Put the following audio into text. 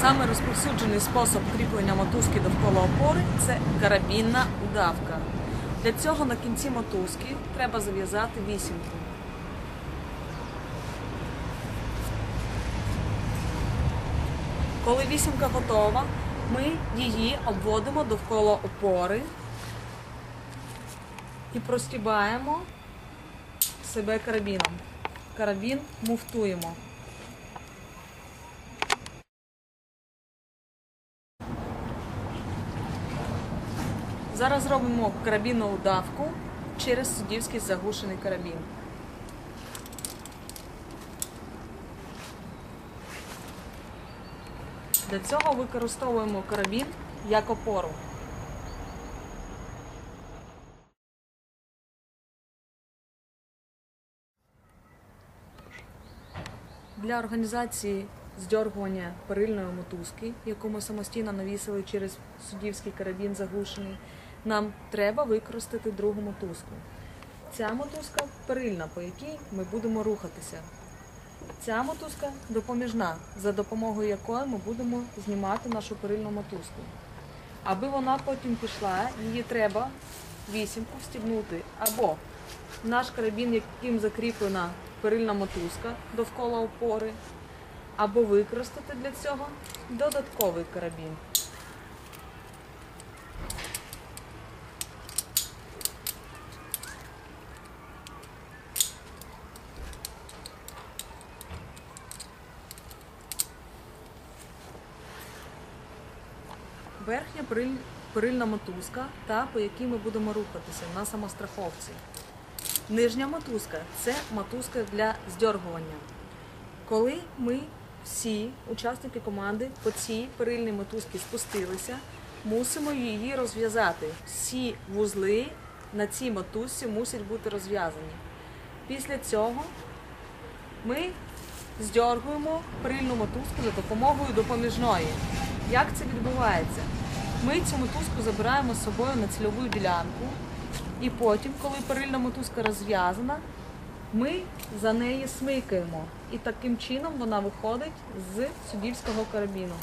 Саме розповсюджений спосіб кріплення мотузки довкола опори це карабінна удавка. Для цього на кінці мотузки треба зав'язати вісімку. Коли вісімка готова, ми її обводимо довкола опори і простібаємо себе карабіном. Карабін муфтуємо. Зараз робимо карабінну удавку через суддівський заглушений карабін. Для цього використовуємо карабін як опору. Для організації здьоргування перильної мотузки, яку ми самостійно навісили через суддівський карабін заглушений, нам треба використати другу мотузку. Ця мотузка перильна, по якій ми будемо рухатися. Ця мотузка допоміжна, за допомогою якої ми будемо знімати нашу перильну мотузку. Аби вона потім пішла, її треба вісімку встібнути або наш карабін, яким закріплена перильна мотузка довкола опори, або використати для цього додатковий карабін. Верхня периль- перильна мотузка, та по якій ми будемо рухатися на самостраховці. Нижня мотузка це мотузка для здьоргування. Коли ми всі учасники команди по цій перильній мотузці спустилися, мусимо її розв'язати. Всі вузли на цій мотузці мусять бути розв'язані. Після цього ми здьоргуємо перильну мотузку за допомогою допоміжної. Як це відбувається? Ми цю мотузку забираємо з собою на цільову ділянку, і потім, коли перильна мотузка розв'язана, ми за неї смикаємо. І таким чином вона виходить з суддівського карабіну.